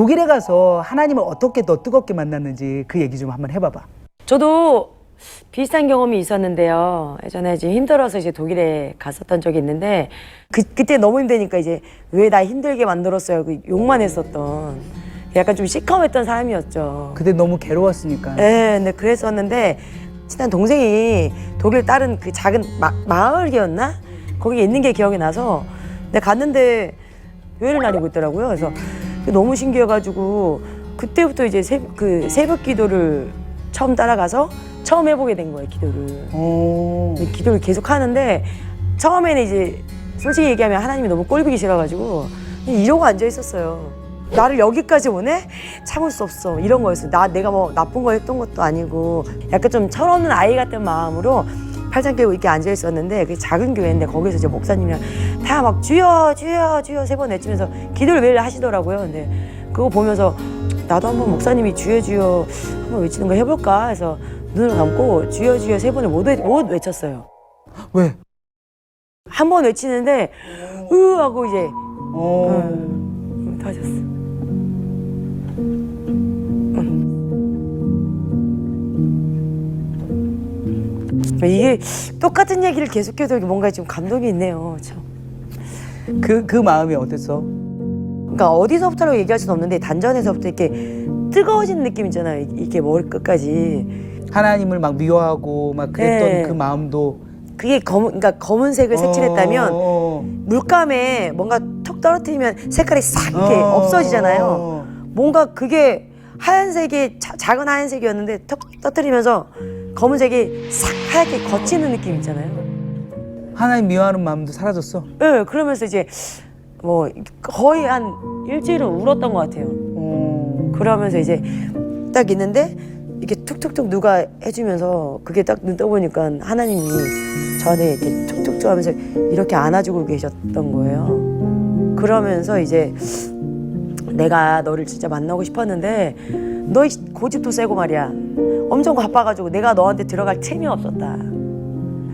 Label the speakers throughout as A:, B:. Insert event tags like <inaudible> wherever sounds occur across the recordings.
A: 독일에 가서 하나님을 어떻게 더 뜨겁게 만났는지 그 얘기 좀 한번 해봐봐.
B: 저도 비슷한 경험이 있었는데요. 예전에 이제 힘들어서 이제 독일에 갔었던 적이 있는데 그 그때 너무 힘드니까 이제 왜 나 힘들게 만들었어요. 그 욕만 했었던 약간 좀 시커맸던 사람이었죠.
A: 그때 너무 괴로웠으니까.
B: 네, 근데 그랬었는데 친한 동생이 독일 다른 그 작은 마, 마을이었나 거기 에 있는 게 기억이 나서 내가 갔는데 교회를 다니고 있더라고요. 그래서 너무 신기해가지고 그때부터 이제 새, 그 새벽 기도를 처음 따라가서 처음 해보게 된 거예요 기도를.
A: 어.
B: 근데 기도를 계속 하는데 처음에는 이제 솔직히 얘기하면 하나님이 너무 꼴보기 싫어가지고 이러고 앉아 있었어요. 나를 여기까지 오네? 참을 수 없어. 이런 거였어요. 나 내가 뭐 나쁜 거 했던 것도 아니고 약간 좀 철없는 아이 같은 마음으로 팔짱 끼고 이렇게 앉아 있었는데 그 작은 교회인데 거기서 이제 목사님이랑 다 막 주여 주여 주여 세 번 외치면서 기도를 매일 하시더라고요. 근데 그거 보면서 나도 한번 목사님이 주여 주여 한번 외치는 거 해볼까 해서 눈을 감고 주여 주여 세 번을 못, 외, 못 외쳤어요.
A: 왜?
B: 한 번 외치는데 으 하고 이제
A: 어.
B: 음, 터졌어. 이게 똑같은 얘기를 계속해도 이게 뭔가 좀 감동이 있네요. 참.
A: 그, 그 마음이 어땠어?
B: 그러니까 어디서부터라고 얘기할 수는 없는데 단전에서부터 이렇게 뜨거워진 느낌 있잖아요. 이- 이게 머리 끝까지.
A: 하나님을 막 미워하고 막 그랬던
B: 네.
A: 그 마음도.
B: 그게 검은 그러니까 검은색을 색칠했다면
A: 어.
B: 물감에 뭔가 톡 떨어뜨리면 색깔이 싹 이렇게
A: 어.
B: 없어지잖아요.
A: 어.
B: 뭔가 그게 하얀색이 자- 작은 하얀색이었는데 턱 터뜨리면서 검은색이 싹 하얗게 거치는 느낌 있잖아요.
A: 하나님 미워하는 마음도 사라졌어.
B: 네, 그러면서 이제 뭐 거의 한 일주일은 울었던 것 같아요.
A: 어.
B: 그러면서 이제 딱 있는데 이게 툭툭툭 누가 해주면서 그게 딱 눈 떠보니까 하나님이 저한테 이렇게 툭툭툭 하면서 이렇게 안아주고 계셨던 거예요. 그러면서 이제 내가 너를 진짜 만나고 싶었는데 너 이 고집도 세고 말이야. 엄청 바빠가지고 내가 너한테 들어갈 틈이 없었다.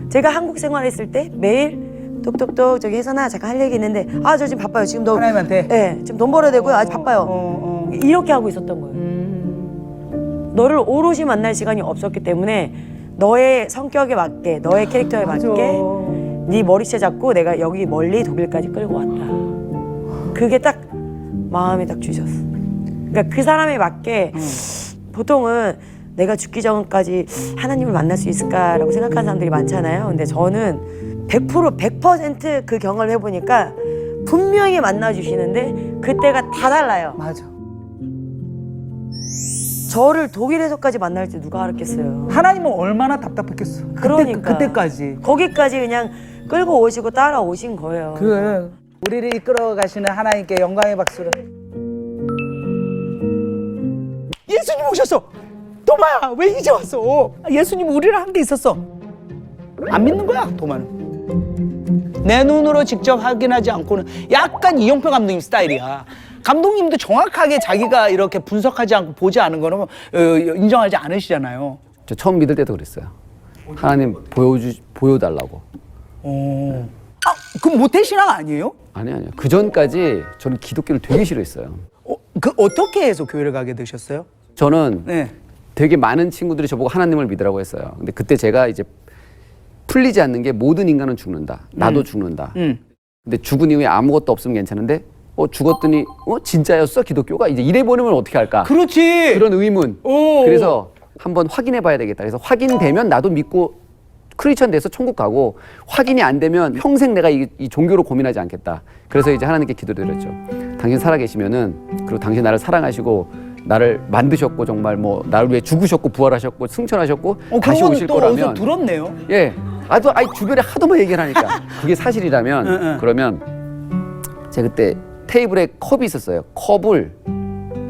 B: 제가 한국 생활했을 때 매일 똑똑똑 저기 혜선아 잠깐 할 얘기 있는데 아 저 지금 바빠요. 지금 너
A: 하나님한테.
B: 네, 지금 돈 벌어야 되고요. 아직 바빠요.
A: 어, 어.
B: 이렇게 하고 있었던 거예요.
A: 음.
B: 너를 오롯이 만날 시간이 없었기 때문에 너의 성격에 맞게 너의 캐릭터에
A: 맞아.
B: 맞게 네 머리채 잡고 내가 여기 멀리 독일까지 끌고 왔다. 그게 딱 마음에 딱 주셨어. 그러니까 그 사람에 맞게 보통은 내가 죽기 전까지 하나님을 만날 수 있을까라고 생각하는 사람들이 많잖아요. 근데 저는 100% 100%그 경험을 해보니까 분명히 만나 주시는데 그때가 다 달라요.
A: 맞아.
B: 저를 독일에서까지 만날 때 누가 알았겠어요.
A: 하나님은 얼마나 답답했겠어. 그때,
B: 그러니까.
A: 그때 까지.
B: 거기까지 그냥 끌고 오시고 따라오신 거예요.
A: 그래. 우리를 이끌어 가시는 하나님께 영광의 박수를. 예수님 오셨어. 도마야, 왜 이제 왔어? 예수님 우리랑 함께 있었어. 안 믿는 거야, 도마는. 내 눈으로 직접 확인하지 않고는 약간 이용표 감독님 스타일이야. 감독님도 정확하게 자기가 이렇게 분석하지 않고 보지 않은 거는 어, 인정하지 않으시잖아요.
C: 저 처음 믿을 때도 그랬어요. 하나님 보여주 보여달라고.
A: 어. 아, 그럼 모태 신앙 아니에요?
C: 아니 아니요. 그 전까지 저는 기독교를 되게 싫어했어요.
A: 어, 그 어떻게 해서 교회를 가게 되셨어요?
C: 저는
A: 네.
C: 되게 많은 친구들이 저보고 하나님을 믿으라고 했어요. 근데 그때 제가 이제 풀리지 않는 게 모든 인간은 죽는다. 나도 죽는다.
A: 음.
C: 근데 죽은 이후에 아무것도 없으면 괜찮은데 어 죽었더니 어 진짜였어 기독교가 이제 이래 버리면 어떻게 할까?
A: 그렇지.
C: 그런 의문.
A: 오.
C: 그래서 한번 확인해 봐야 되겠다. 그래서 확인되면 나도 믿고 크리스천 돼서 천국 가고 확인이 안 되면 평생 내가 이, 이 종교로 고민하지 않겠다. 그래서 이제 하나님께 기도드렸죠. 당신 살아 계시면은 그리고 당신 나를 사랑하시고 나를 만드셨고 정말 뭐 나를 위해 죽으셨고 부활하셨고 승천하셨고
A: 어,
C: 다시 오실
A: 또 어디서
C: 거라면
A: 들었네요.
C: 예. 아또 아이 주변에 하도 뭐 얘기를 하니까 <laughs> 그게 사실이라면
A: 응, 응.
C: 그러면 제가 그때 테이블에 컵이 있었어요. 컵을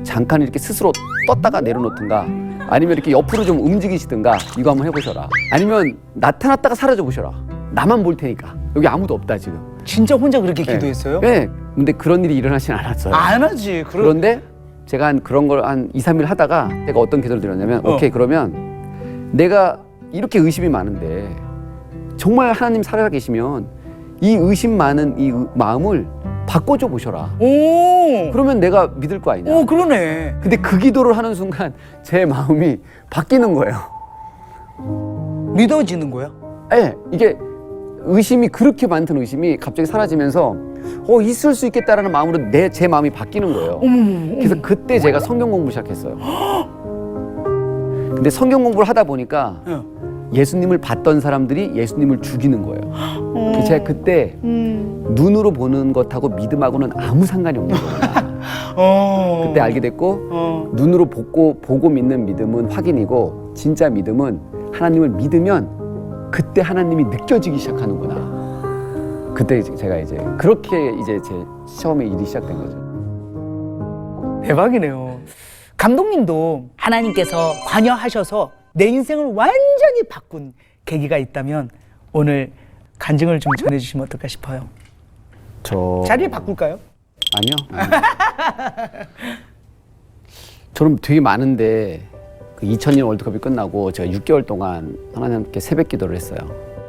C: 잠깐 이렇게 스스로 떴다가 내려놓든가 아니면 이렇게 옆으로 좀 움직이시든가 이거 한번 해보셔라. 아니면 나타났다가 사라져 보셔라. 나만 볼 테니까 여기 아무도 없다 지금.
A: 진짜 혼자 그렇게
C: 예.
A: 기도했어요?
C: 예. 근데 그런 일이 일어나진 않았어요.
A: 안 하지. 그런
C: 그런데 제가 한 그런 걸 한 2, 3일 하다가 제가 어떤 기도를 드렸냐면
A: 어.
C: 오케이 그러면 내가 이렇게 의심이 많은데 정말 하나님 살아 계시면 이 의심 많은 이 의- 마음을 바꿔줘 보셔라.
A: 오.
C: 그러면 내가 믿을 거 아니냐.
A: 오 그러네.
C: 근데 그 기도를 하는 순간 제 마음이 바뀌는 거예요.
A: 믿어지는 거야?
C: 예, 이게 의심이 그렇게 많던 의심이 갑자기 사라지면서 어 있을 수 있겠다라는 마음으로 내 제 마음이 바뀌는 거예요. 그래서 그때 제가 성경 공부 시작했어요. 근데 성경 공부를 하다 보니까
A: 어.
C: 예수님을 봤던 사람들이 예수님을 죽이는 거예요. 그래서 제가 그때
A: 음.
C: 눈으로 보는 것하고 믿음하고는 아무 상관이 없는 거예요. <laughs>
A: 어.
C: 그때 알게 됐고
A: 어.
C: 눈으로 보고 보고 믿는 믿음은 확인이고 진짜 믿음은 하나님을 믿으면 그때 하나님이 느껴지기 시작하는구나. 그때 제가 이제 그렇게 이제 제 처음에 일이 시작된 거죠.
A: 대박이네요. 감독님도 하나님께서 관여하셔서 내 인생을 완전히 바꾼 계기가 있다면 오늘 간증을 좀 전해주시면 어떨까 싶어요.
C: 저
A: 자리를 바꿀까요?
C: 아니요. 아니요. <laughs> 저는 되게 많은데 그 2002년 월드컵이 끝나고 제가 6개월 동안 하나님께 새벽 기도를 했어요.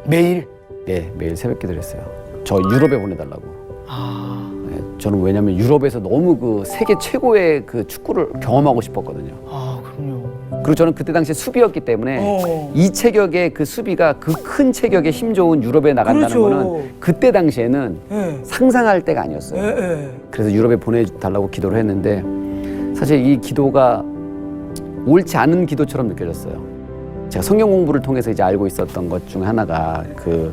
A: 매일.
C: 네, 매일 새벽 기도를 했어요. 저 유럽에 보내달라고.
A: 아,
C: 네, 저는 왜냐면 유럽에서 너무 그 세계 최고의 그 축구를 경험하고 싶었거든요.
A: 아 그럼요.
C: 그리고 저는 그때 당시에 수비였기 때문에
A: 어.
C: 이 체격의 그 수비가 그 큰 체격의 힘 좋은 유럽에 나간다는
A: 그렇죠.
C: 거는 그때 당시에는
A: 예.
C: 상상할 때가 아니었어요.
A: 예, 예.
C: 그래서 유럽에 보내달라고 기도를 했는데 사실 이 기도가 옳지 않은 기도처럼 느껴졌어요. 제가 성경 공부를 통해서 이제 알고 있었던 것 중 하나가 그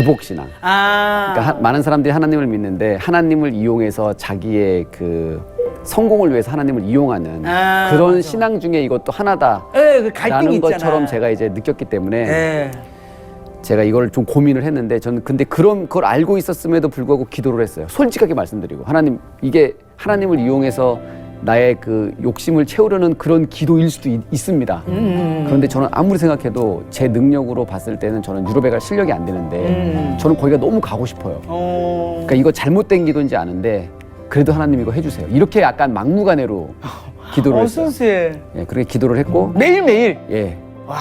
C: 기복 신앙.
A: 아.
C: 그러니까 하- 많은 사람들이 하나님을 믿는데 하나님을 이용해서 자기의 그 성공을 위해서 하나님을 이용하는
A: 아,
C: 그런
A: 맞아.
C: 신앙 중에 이것도 하나다.
A: 예, 그
C: 라는. 것처럼 제가 이제 느꼈기 때문에
A: 예.
C: 제가 이걸 좀 고민을 했는데 저는 근데 그런 걸 알고 있었음에도 불구하고 기도를 했어요. 솔직하게 말씀드리고 하나님 이게 하나님을 이용해서 나의 그 욕심을 채우려는 그런 기도일 수도 있, 습니다
A: 음.
C: 그런데 저는 아무리 생각해도 제 능력으로 봤을 때는 저는 유럽에 갈 실력이 안 되는데
A: 음.
C: 저는 거기가 너무 가고 싶어요.
A: 어.
C: 그러니까 이거 잘못된 기도인지 아는데 그래도 하나님 이거 해주세요. 이렇게 약간 막무가내로 <laughs> 기도를
A: 어,
C: 했어요.
A: 순수해.
C: 예, 그렇게 기도를 했고
A: 매일 매일.
C: 예.
A: 와.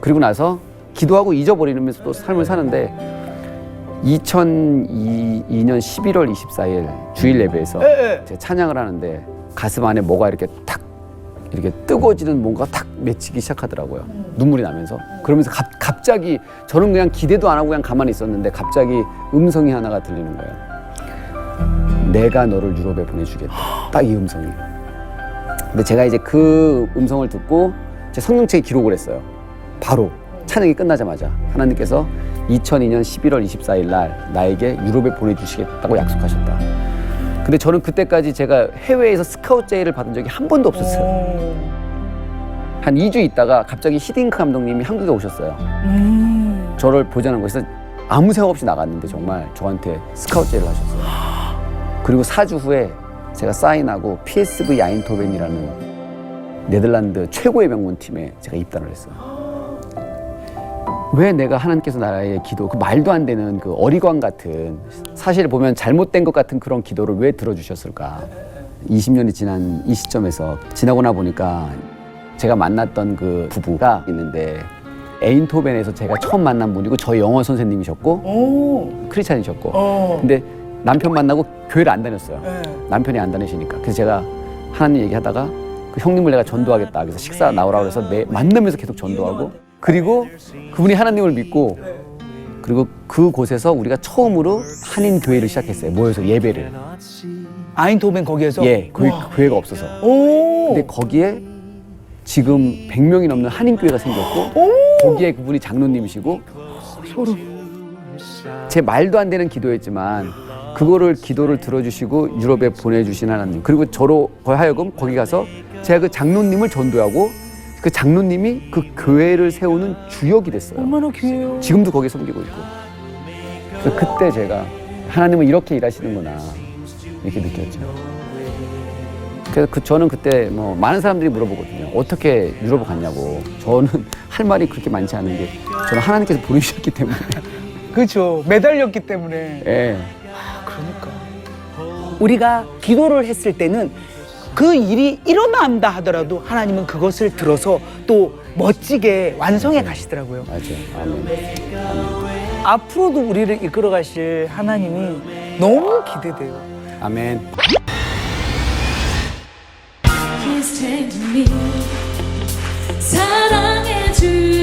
C: 그리고 나서 기도하고 잊어버리면서 또 삶을 사는데 2002년 11월 24일 주일 예배에서. 제가 찬양을 하는데 가슴 안에 뭐가 이렇게 탁 이렇게 뜨거워지는 뭔가 탁 맺히기 시작하더라고요. 눈물이 나면서 그러면서 갑, 갑자기 저는 그냥 기대도 안 하고 그냥 가만히 있었는데 갑자기 음성이 하나가 들리는 거예요. 내가 너를 유럽에 보내주겠다. 딱 이 음성이. 근데 제가 이제 그 음성을 듣고 제 성경책에 기록을 했어요. 바로 찬양이 끝나자마자 하나님께서 2002년 11월 24일 날 나에게 유럽에 보내주시겠다고 약속하셨다. 근데 저는 그때까지 제가 해외에서 스카우트 제의를 받은 적이 한 번도 없었어요.
A: 어.
C: 한 2주 있다가 갑자기 히딩크 감독님이 한국에 오셨어요.
A: 음.
C: 저를 보자는 거에서 아무 생각 없이 나갔는데 정말 저한테 스카우트 제의를 하셨어요. 그리고 4주 후에 제가 사인하고 PSV 아인토벤이라는 네덜란드 최고의 명문 팀에 제가 입단을 했어요. 왜 내가 하나님께서 나의 기도, 그 말도 안 되는 그 어리광 같은 사실 보면 잘못된 것 같은 그런 기도를 왜 들어주셨을까? 20년이 지난 이 시점에서 지나고 나 보니까 제가 만났던 그 부부가 있는데 에인토벤에서 제가 처음 만난 분이고 저희 영어 선생님이셨고
A: 오.
C: 크리스찬이셨고
A: 어.
C: 근데 남편 만나고 교회를 안 다녔어요.
A: 예.
C: 남편이 안 다니시니까. 그래서 제가 하나님 얘기하다가 그 형님을 내가 전도하겠다. 그래서 식사 나오라고 그래서 매, 만나면서 계속 전도하고 그리고 그분이 하나님을 믿고 그리고 그곳에서 우리가 처음으로 한인 교회를 시작했어요. 모여서 예배를.
A: 아인토벤 거기에서.
C: 예, 교회,
A: 와.
C: 교회가 없어서.
A: 오.
C: 근데 거기에 지금 100명이 넘는 한인 교회가 생겼고 거기에 그분이 장로님이시고 제 말도 안 되는 기도였지만 그거를 기도를 들어주시고 유럽에 보내주신 하나님 그리고 저로 하여금 거기 가서 제가 그 장로님을 전도하고 그 장로님이 그 교회를 세우는 주역이 됐어요.
A: 얼마나 귀해요.
C: 지금도 거기에 섬기고 있고. 그때 제가 하나님은 이렇게 일하시는구나 이렇게 느꼈죠. 그래서 그 저는 그때 뭐 많은 사람들이 물어보거든요. 어떻게 유럽을 갔냐고. 저는 <laughs> 할 말이 그렇게 많지 않은 게 저는 하나님께서 부르셨기 때문에. <laughs>
A: 그렇죠. 매달렸기 때문에.
C: 예.
A: 그러니까. 우리가 기도를 했을 때는 그 일이 일어난다 하더라도 하나님은 그것을 들어서 또 멋지게 완성해 네. 가시더라고요.
C: 맞아요. 아멘.
A: 앞으로도 우리를 이끌어 가실 하나님이 너무 기대돼요.
C: 아멘.
D: 사랑해 주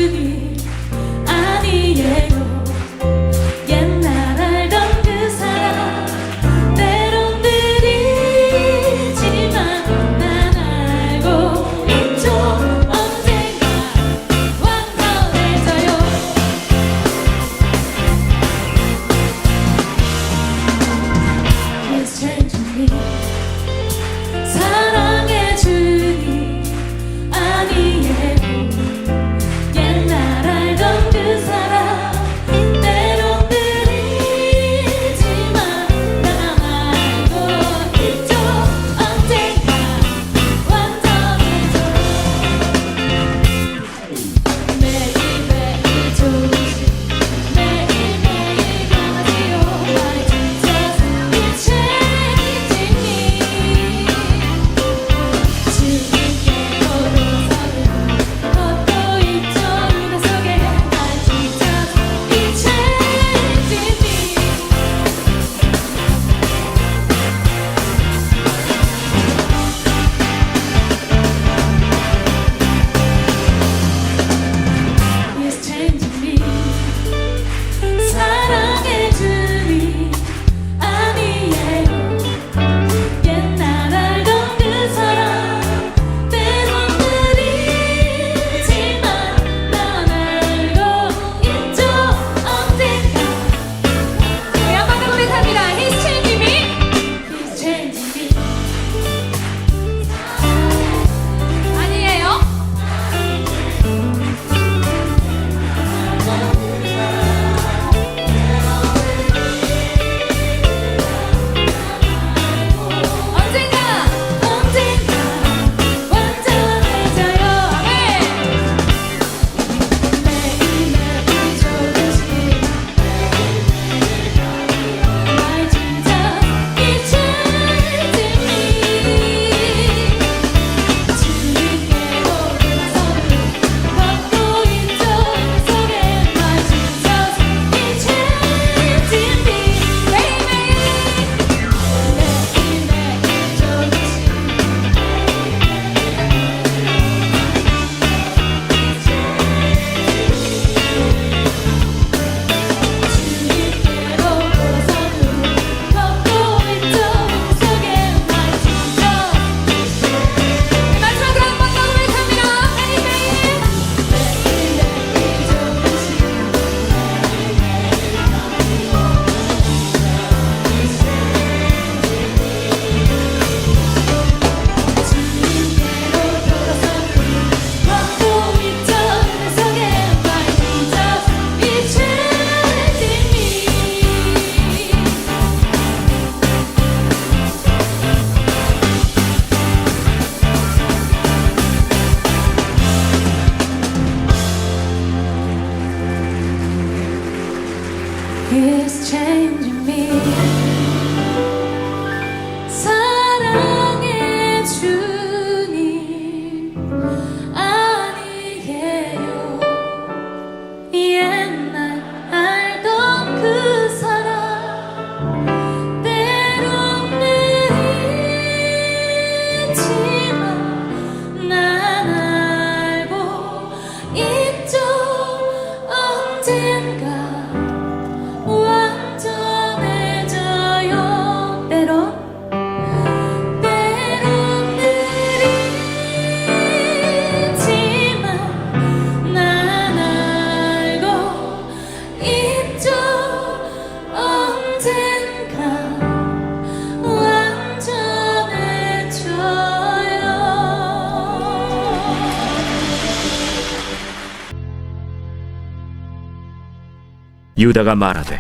E: 유다가 말하되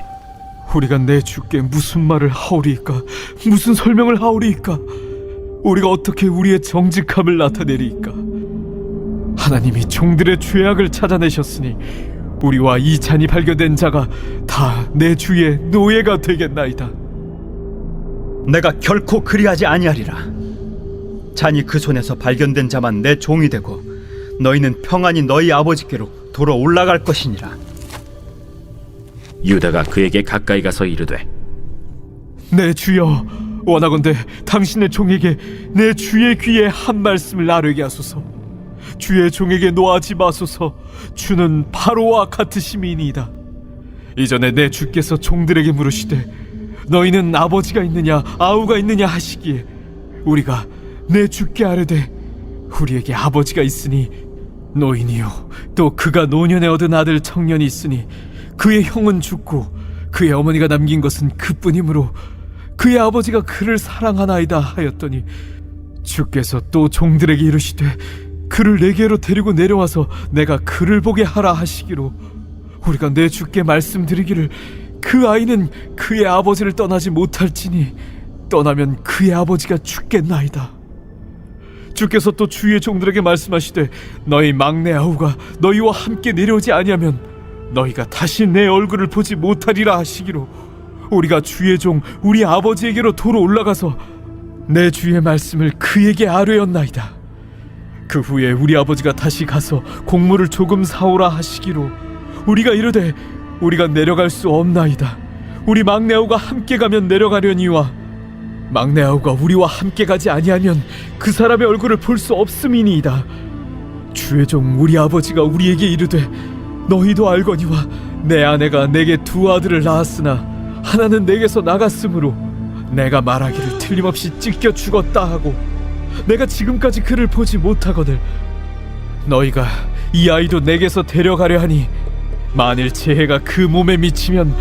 F: 우리가 내 주께 무슨 말을 하오리이까? 무슨 설명을 하오리이까? 우리가 어떻게 우리의 정직함을 나타내리이까? 하나님이 종들의 죄악을 찾아내셨으니 우리와 이 잔이 발견된 자가 다 내 주의 노예가 되겠나이다.
G: 내가 결코 그리하지 아니하리라. 잔이 그 손에서 발견된 자만 내 종이 되고 너희는 평안히 너희 아버지께로 돌아 올라갈 것이니라.
E: 유다가 그에게 가까이 가서 이르되
F: 내 주여 원하건대 당신의 종에게 내 주의 귀에 한 말씀을 나르게 하소서. 주의 종에게 놓아지 마소서. 주는 바로와 같으심이니이다. 이전에 내 주께서 종들에게 물으시되 너희는 아버지가 있느냐 아우가 있느냐 하시기에 우리가 내 주께 아뢰되 우리에게 아버지가 있으니 노인이요 또 그가 노년에 얻은 아들 청년이 있으니 그의 형은 죽고 그의 어머니가 남긴 것은 그뿐이므로 그의 아버지가 그를 사랑하나이다 하였더니 주께서 또 종들에게 이르시되 그를 내게로 데리고 내려와서 내가 그를 보게 하라 하시기로 우리가 내 주께 말씀드리기를 그 아이는 그의 아버지를 떠나지 못할지니 떠나면 그의 아버지가 죽겠나이다. 주께서 또 주의 종들에게 말씀하시되 너희 막내 아우가 너희와 함께 내려오지 아니하면 너희가 다시 내 얼굴을 보지 못하리라 하시기로 우리가 주의 종 우리 아버지에게로 도로 올라가서 내 주의 말씀을 그에게 아뢰었나이다. 그 후에 우리 아버지가 다시 가서 곡물을 조금 사오라 하시기로 우리가 이르되 우리가 내려갈 수 없나이다. 우리 막내 아우가 함께 가면 내려가려니와 막내 아우가 우리와 함께 가지 아니하면 그 사람의 얼굴을 볼 수 없음이니이다. 주의 종 우리 아버지가 우리에게 이르되 너희도 알거니와 내 아내가 내게 두 아들을 낳았으나 하나는 내게서 나갔으므로 내가 말하기를 틀림없이 찢겨 죽었다 하고 내가 지금까지 그를 보지 못하거늘 너희가 이 아이도 내게서 데려가려 하니 만일 재해가 그 몸에 미치면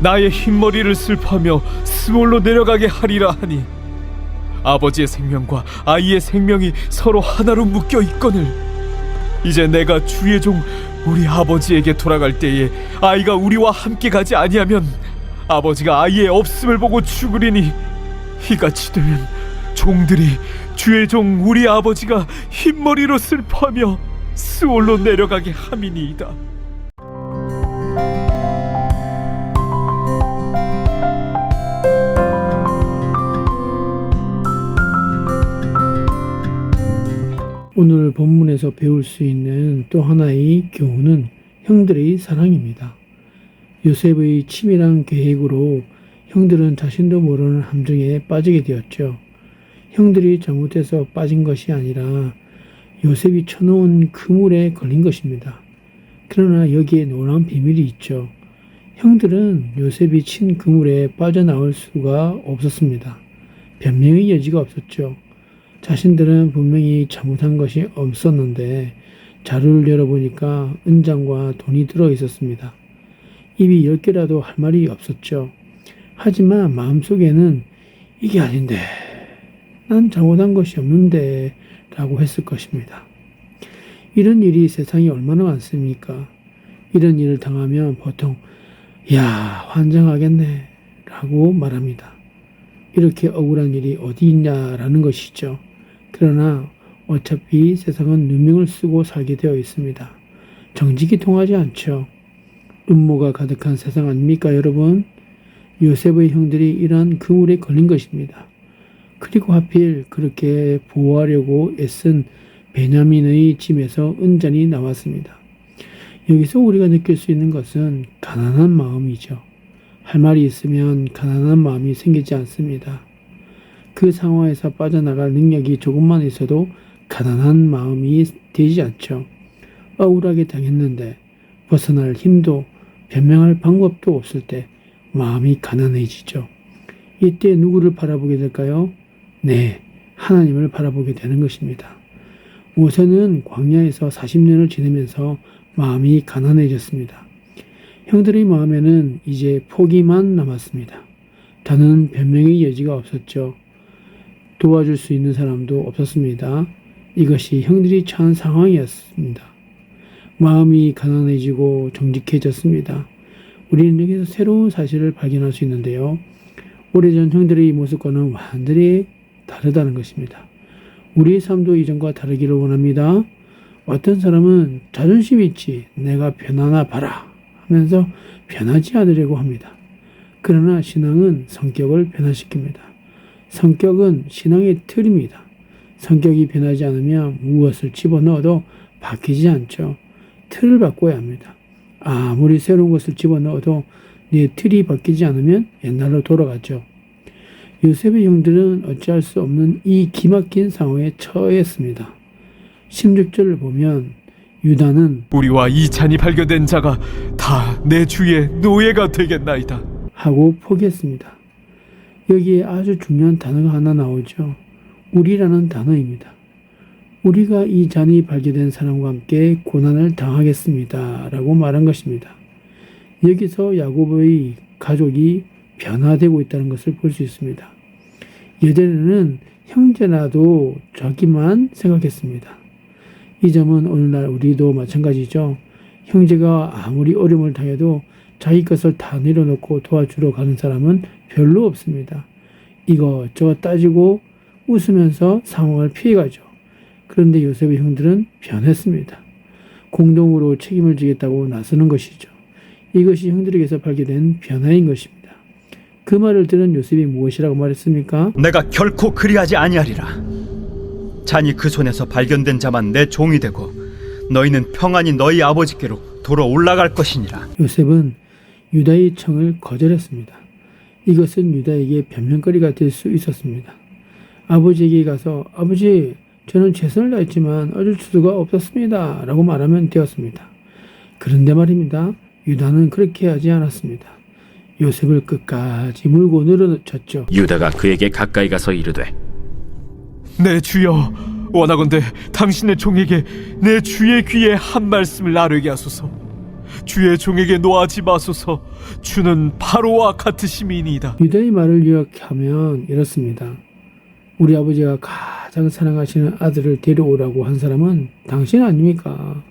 F: 나의 흰머리를 슬퍼하며 스몰로 내려가게 하리라 하니 아버지의 생명과 아이의 생명이 서로 하나로 묶여 있거늘 이제 내가 주의 종 우리 아버지에게 돌아갈 때에 아이가 우리와 함께 가지 아니하면 아버지가 아이의 없음을 보고 죽으리니 이같이 되면 종들이 주의 종 우리 아버지가 흰머리로 슬퍼하며 스올로 내려가게 함이니이다.
E: 오늘 본문에서 배울 수 있는 또 하나의 교훈은 형들의 사랑입니다. 요셉의 치밀한 계획으로 형들은 자신도 모르는 함정에 빠지게 되었죠. 형들이 잘못해서 빠진 것이 아니라 요셉이 쳐놓은 그물에 걸린 것입니다. 그러나 여기에 놀라운 비밀이 있죠. 형들은 요셉이 친 그물에 빠져나올 수가 없었습니다. 변명의 여지가 없었죠. 자신들은 분명히 잘못한 것이 없었는데 자루를 열어보니까 은장과 돈이 들어 있었습니다. 입이 열 개라도 할 말이 없었죠. 하지만 마음속에는 이게 아닌데, 난 잘못한 것이 없는데, 라고 했을 것입니다. 이런 일이 세상에 얼마나 많습니까? 이런 일을 당하면 보통, 야, 환장하겠네, 라고 말합니다. 이렇게 억울한 일이 어디 있냐라는 것이죠. 그러나 어차피 세상은 누명을 쓰고 살게 되어 있습니다. 정직이 통하지 않죠. 음모가 가득한 세상 아닙니까, 여러분? 요셉의 형들이 이러한 그물에 걸린 것입니다. 그리고 하필 그렇게 보호하려고 애쓴 베냐민의 짐에서 은잔이 나왔습니다. 여기서 우리가 느낄 수 있는 것은 가난한 마음이죠. 할 말이 있으면 가난한 마음이 생기지 않습니다. 그 상황에서 빠져나갈 능력이 조금만 있어도 가난한 마음이 되지 않죠. 억울하게 당했는데 벗어날 힘도 변명할 방법도 없을 때 마음이 가난해지죠. 이때 누구를 바라보게 될까요? 네, 하나님을 바라보게 되는 것입니다. 모세는 광야에서 40년을 지내면서 마음이 가난해졌습니다. 형들의 마음에는 이제 포기만 남았습니다. 더는 변명의 여지가 없었죠. 도와줄 수 있는 사람도 없었습니다. 이것이 형들이 처한 상황이었습니다. 마음이 가난해지고 정직해졌습니다. 우리는 여기서 새로운 사실을 발견할 수 있는데요. 오래전 형들의 모습과는 완전히 다르다는 것입니다. 우리의 삶도 이전과 다르기를 원합니다. 어떤 사람은 자존심 있지 내가 변하나 봐라 하면서 변하지 않으려고 합니다. 그러나 신앙은 성격을 변화시킵니다. 성격은 신앙의 틀입니다. 성격이 변하지 않으면 무엇을 집어넣어도 바뀌지 않죠. 틀을 바꿔야 합니다. 아무리 새로운 것을 집어넣어도 내 틀이 바뀌지 않으면 옛날로 돌아가죠. 요셉의 형들은 어찌할 수 없는 이 기막힌 상황에 처했습니다. 16절을 보면 유다는
F: 우리와 이 잔이 발견된 자가 다 내 주의 노예가 되겠나이다.
E: 하고 포기했습니다. 여기에 아주 중요한 단어가 하나 나오죠. 우리라는 단어입니다. 우리가 이 잔이 발견된 사람과 함께 고난을 당하겠습니다. 라고 말한 것입니다. 여기서 야곱의 가족이 변화되고 있다는 것을 볼 수 있습니다. 예전에는 형제나도 자기만 생각했습니다. 이 점은 오늘날 우리도 마찬가지죠. 형제가 아무리 어려움을 당해도 자기 것을 다 내려놓고 도와주러 가는 사람은 별로 없습니다. 이거 저거 따지고 웃으면서 상황을 피해가죠. 그런데 요셉의 형들은 변했습니다. 공동으로 책임을 지겠다고 나서는 것이죠. 이것이 형들에게서 발견된 변화인 것입니다. 그 말을 들은 요셉이 무엇이라고 말했습니까?
G: 내가 결코 그리하지 아니하리라. 잔이 그 손에서 발견된 자만 내 종이 되고 너희는 평안히 너희 아버지께로 돌아 올라갈 것이니라.
E: 요셉은 유다의 청을 거절했습니다. 이것은 유다에게 변명거리가 될 수 있었습니다. 아버지에게 가서 아버지 저는 최선을 다했지만 어쩔 수가 없었습니다. 라고 말하면 되었습니다. 그런데 말입니다. 유다는 그렇게 하지 않았습니다. 요셉을 끝까지 물고 늘어졌죠.
H: 유다가 그에게 가까이 가서 이르되
F: 내 주여 원하건대 당신의 종에게 내 주의 귀에 한 말씀을 나르게 하소서 주의 종에게 노하지 마소서 주는 바로와 같으심이니이다
E: 유다의 말을 요약하면 이렇습니다. 우리 아버지가 가장 사랑하시는 아들을 데려오라고 한 사람은 당신 아닙니까?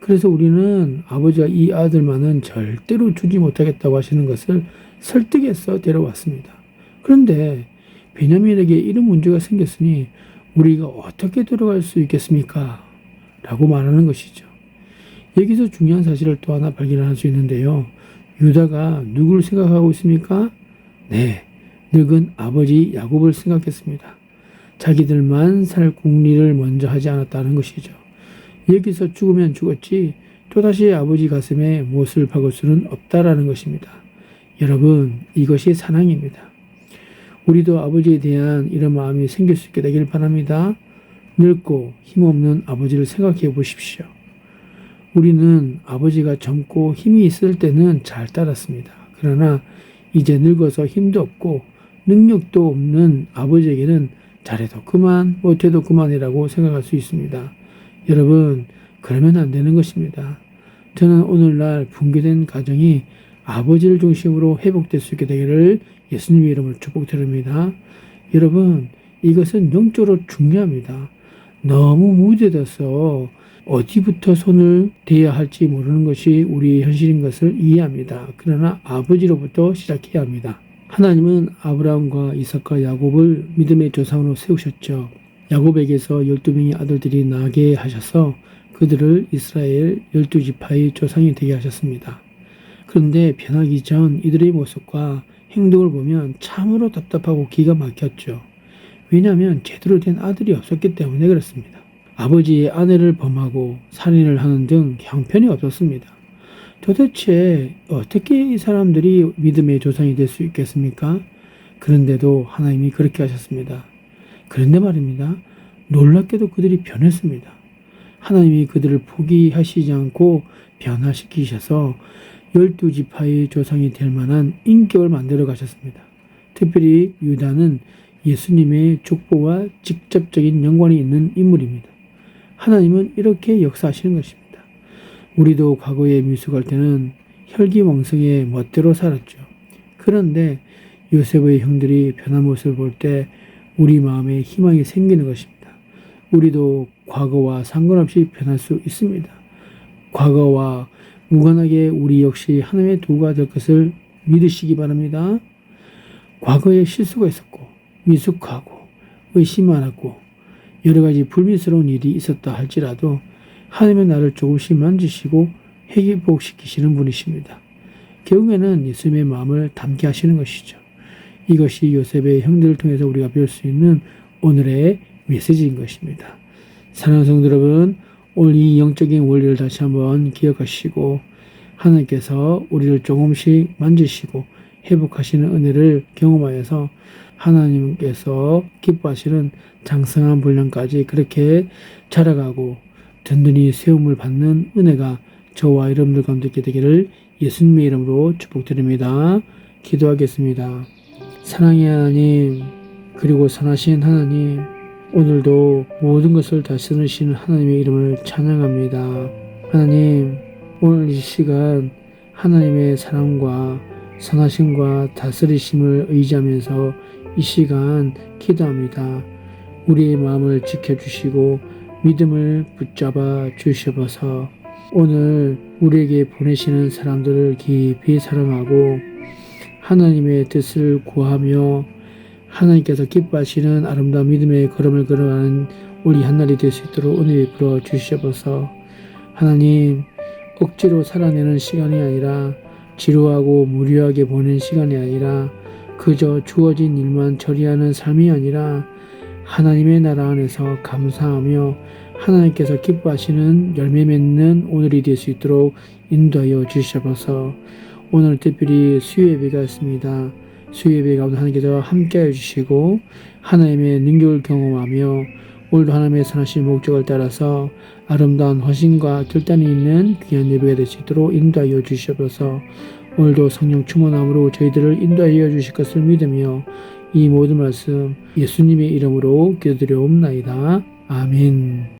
E: 그래서 우리는 아버지가 이 아들만은 절대로 주지 못하겠다고 하시는 것을 설득해서 데려왔습니다. 그런데 베냐민에게 이런 문제가 생겼으니 우리가 어떻게 들어갈 수 있겠습니까? 라고 말하는 것이죠. 여기서 중요한 사실을 또 하나 발견할 수 있는데요. 유다가 누구를 생각하고 있습니까? 네, 늙은 아버지 야곱을 생각했습니다. 자기들만 살 궁리를 먼저 하지 않았다는 것이죠. 여기서 죽으면 죽었지 또다시 아버지 가슴에 못을 박을 수는 없다라는 것입니다. 여러분, 이것이 사랑입니다. 우리도 아버지에 대한 이런 마음이 생길 수 있게 되길 바랍니다. 늙고 힘없는 아버지를 생각해 보십시오. 우리는 아버지가 젊고 힘이 있을 때는 잘 따랐습니다. 그러나 이제 늙어서 힘도 없고 능력도 없는 아버지에게는 잘해도 그만, 못해도 그만이라고 생각할 수 있습니다. 여러분, 그러면 안 되는 것입니다. 저는 오늘날 붕괴된 가정이 아버지를 중심으로 회복될 수 있게 되기를 예수님의 이름으로 축복드립니다. 여러분, 이것은 영적으로 중요합니다. 너무 무뎌져서 어디부터 손을 대야 할지 모르는 것이 우리의 현실인 것을 이해합니다. 그러나 아버지로부터 시작해야 합니다. 하나님은 아브라함과 이삭과 야곱을 믿음의 조상으로 세우셨죠. 야곱에게서 12명의 아들들이 나게 하셔서 그들을 이스라엘 12지파의 조상이 되게 하셨습니다. 그런데 변하기 전 이들의 모습과 행동을 보면 참으로 답답하고 기가 막혔죠. 왜냐하면 제대로 된 아들이 없었기 때문에 그렇습니다. 아버지의 아내를 범하고 살인을 하는 등 형편이 없었습니다. 도대체 어떻게 이 사람들이 믿음의 조상이 될 수 있겠습니까? 그런데도 하나님이 그렇게 하셨습니다. 그런데 말입니다. 놀랍게도 그들이 변했습니다. 하나님이 그들을 포기하시지 않고 변화시키셔서 열두 지파의 조상이 될 만한 인격을 만들어 가셨습니다. 특별히 유다는 예수님의 족보와 직접적인 연관이 있는 인물입니다. 하나님은 이렇게 역사하시는 것입니다. 우리도 과거에 미숙할 때는 혈기왕성의 멋대로 살았죠. 그런데 요셉의 형들이 변한 모습을 볼 때 우리 마음에 희망이 생기는 것입니다. 우리도 과거와 상관없이 변할 수 있습니다. 과거와 무관하게 우리 역시 하나님의 도구가 될 것을 믿으시기 바랍니다. 과거에 실수가 있었고 미숙하고 의심 많았고 여러 가지 불미스러운 일이 있었다 할지라도 하나님의 나를 조금씩 만지시고 회복시키시는 분이십니다. 결국에는 예수님의 마음을 담게 하시는 것이죠. 이것이 요셉의 형들을 통해서 우리가 배울 수 있는 오늘의 메시지인 것입니다. 사랑하는 성도 여러분, 오늘 이 영적인 원리를 다시 한번 기억하시고 하나님께서 우리를 조금씩 만지시고 회복하시는 은혜를 경험하여서 하나님께서 기뻐하시는 장성한 분량까지 그렇게 자라가고 든든히 세움을 받는 은혜가 저와 여러분들 가운데 있게 되기를 예수님의 이름으로 축복드립니다. 기도하겠습니다. 사랑의 하나님, 그리고 선하신 하나님, 오늘도 모든 것을 다스리시는 하나님의 이름을 찬양합니다. 하나님, 오늘 이 시간 하나님의 사랑과 선하심과 다스리심을 의지하면서 이 시간 기도합니다. 우리의 마음을 지켜주시고 믿음을 붙잡아 주셔서 오늘 우리에게 보내시는 사람들을 깊이 사랑하고 하나님의 뜻을 구하며 하나님께서 기뻐하시는 아름다운 믿음의 걸음을 걸어가는 우리 한날이 될 수 있도록 은혜 베풀어 주시옵소서 하나님 억지로 살아내는 시간이 아니라 지루하고 무료하게 보낸 시간이 아니라 그저 주어진 일만 처리하는 삶이 아니라 하나님의 나라 안에서 감사하며 하나님께서 기뻐하시는 열매 맺는 오늘이 될 수 있도록 인도하여 주시옵소서 오늘 특별히 수요예배가 있습니다. 수요예배 가운데 하나님께서 함께해 주시고 하나님의 능력을 경험하며 오늘도 하나님의 선하신 목적을 따라서 아름다운 헌신과 결단이 있는 귀한 예배가 될 수 있도록 인도하여 주시옵소서 오늘도 성령 충만함으로 저희들을 인도하여 주실 것을 믿으며 이 모든 말씀 예수님의 이름으로 기도드려옵나이다. 아멘